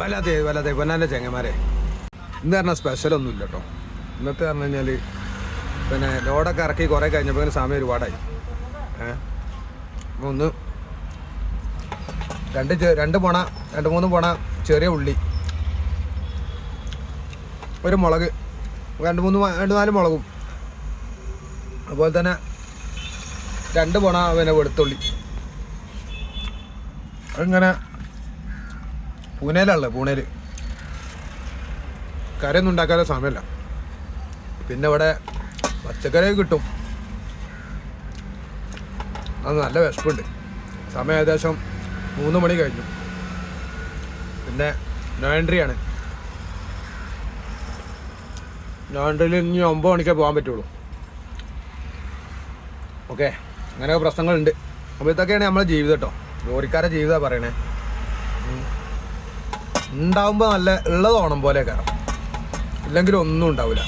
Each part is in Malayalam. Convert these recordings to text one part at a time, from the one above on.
വല്ലാതെ വല്ലാതെ പൊന്നാന്റെ ചെങ്ങന്മാരെ. ഇന്ന് പറഞ്ഞാൽ സ്പെഷ്യലൊന്നുമില്ല കേട്ടോ ഇന്നത്തെ പറഞ്ഞു കഴിഞ്ഞാൽ പിന്നെ ലോഡൊക്കെ ഇറക്കി കുറേ കഴിഞ്ഞപ്പോൾ സമയം ഒരുപാടായി. ഏ? അപ്പൊ ഒന്ന് രണ്ട് രണ്ട് പോണ രണ്ട് മൂന്ന് പോണ ചെറിയ ഉള്ളി. ഒരു മുളക് രണ്ട് മൂന്ന് രണ്ട് നാല് മുളകും. അതുപോലെ തന്നെ രണ്ട് പോണ പിന്നെ വെളുത്തുള്ളി. അതിങ്ങനെ പൂനെയിലാണല്ലോ പൂനെയിൽ കരയൊന്നും ഉണ്ടാക്കാതെ സമയമില്ല പിന്നെ ഇവിടെ പച്ചക്കറി കിട്ടും. അത് നല്ല വിശപ്പുണ്ട്. സമയം ഏകദേശം മൂന്ന് മണി കഴിഞ്ഞു. പിന്നെ നോയൻട്രിയാണ് നോയൻട്രിയിൽ ഇനി ഒമ്പത് മണിക്കേ പോകാൻ പറ്റുള്ളൂ. ഓക്കെ അങ്ങനെയൊക്കെ പ്രശ്നങ്ങളുണ്ട്. അപ്പോൾ ഇതൊക്കെയാണ് നമ്മളെ ജീവിതം കേട്ടോ. ജോലിക്കാരെ ജീവിതമാണ് പറയണേ. ഉണ്ടാവുമ്പോൾ നല്ല ഉള്ളത് ഓണം പോലെ കയറാം ഇല്ലെങ്കിൽ ഒന്നും ഉണ്ടാവില്ല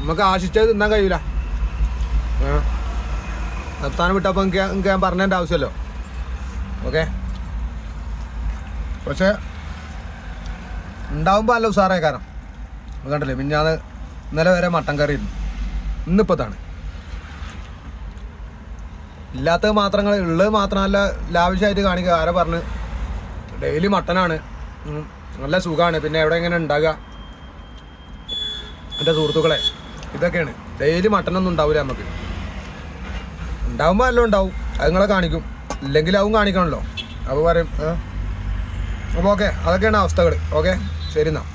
നമുക്ക് ആശിച്ചത് തിന്നാൻ കഴിയൂല. നിർത്താനം വിട്ടപ്പോൾ ഞാൻ പറഞ്ഞതിന്റെ ആവശ്യമല്ലോ. ഓക്കെ? പക്ഷേ ഉണ്ടാവുമ്പോൾ നല്ല ഉഷാറായ കാരണം. കണ്ടില്ലേ മിഞ്ഞാന്ന് ഇന്നലെ വരെ മട്ടൻ കറി ഇരുന്നു ഇന്നിപ്പോൾ ഇതാണ്. ഇല്ലാത്തത് മാത്രങ്ങൾ ഉള്ളത് മാത്രമല്ല ലാവശ്യമായിട്ട് കാണിക്കുക ആരെ പറഞ്ഞ്? ഡെയിലി മട്ടനാണ്. നല്ല സുഖമാണ് പിന്നെ എവിടെ എങ്ങനെ ഉണ്ടാകുക എന്റെ സുഹൃത്തുക്കളെ ഇതൊക്കെയാണ്. ഡെയിലി മട്ടനൊന്നും ഉണ്ടാവില്ല നമുക്ക്. ഉണ്ടാവുമ്പോൾ എല്ലാം ഉണ്ടാവും. അത് നിങ്ങളെ കാണിക്കും. ഇല്ലെങ്കിൽ അതും കാണിക്കണമല്ലോ അപ്പോൾ പറയും അപ്പോൾ ഓക്കെ അതൊക്കെയാണ് അവസ്ഥകൾ ഓക്കെ? ശരി എന്നാൽ